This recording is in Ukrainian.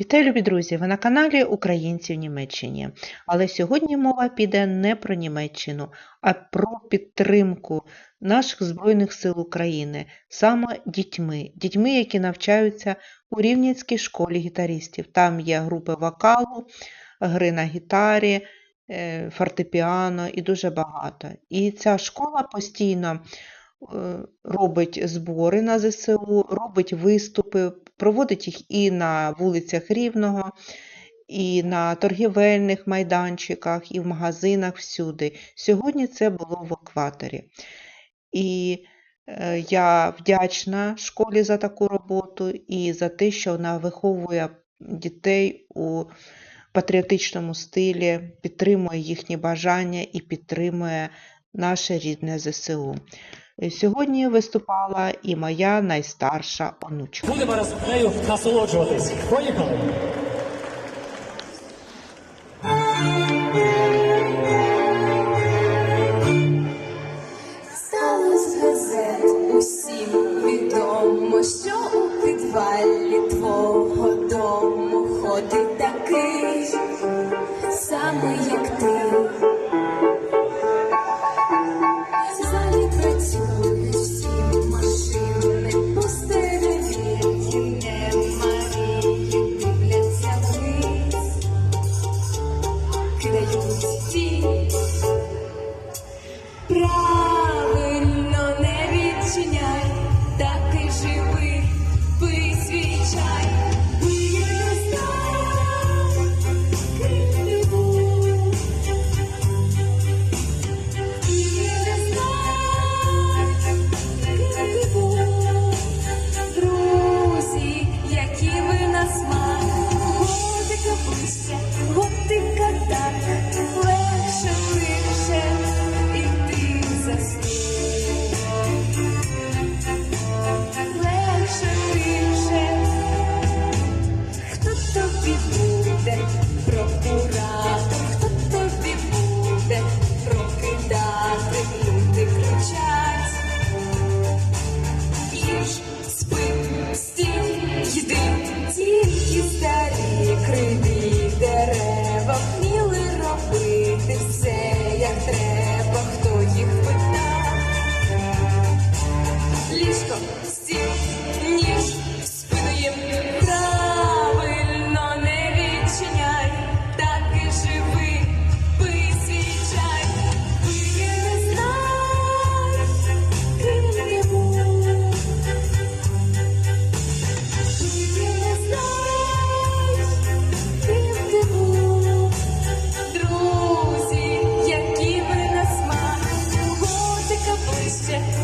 Вітаю, любі друзі! Ви на каналі Українці в Німеччині. Але сьогодні мова піде не про Німеччину, а про підтримку наших Збройних сил України, саме дітьми, дітьми, які навчаються у Рівненській школі гітаристів. Там є групи вокалу, гри на гітарі, е, фортепіано і дуже багато. І ця школа постійно робить збори на ЗСУ, робить виступи, проводить їх і на вулицях Рівного, і на торгівельних майданчиках, і в магазинах всюди. Сьогодні це було в екваторі. І е, я вдячна школі за таку роботу і за те, що вона виховує дітей у патріотичному стилі, підтримує їхні бажання і підтримує наше рідне ЗСУ. Сьогодні виступала і моя найстарша онучка. Будемо разом нею насолоджуватись. Поїхали! Стало з газет усім відомо, що у підвалі твого дому ходить такий, самий Правильно не відчиняй, Christian.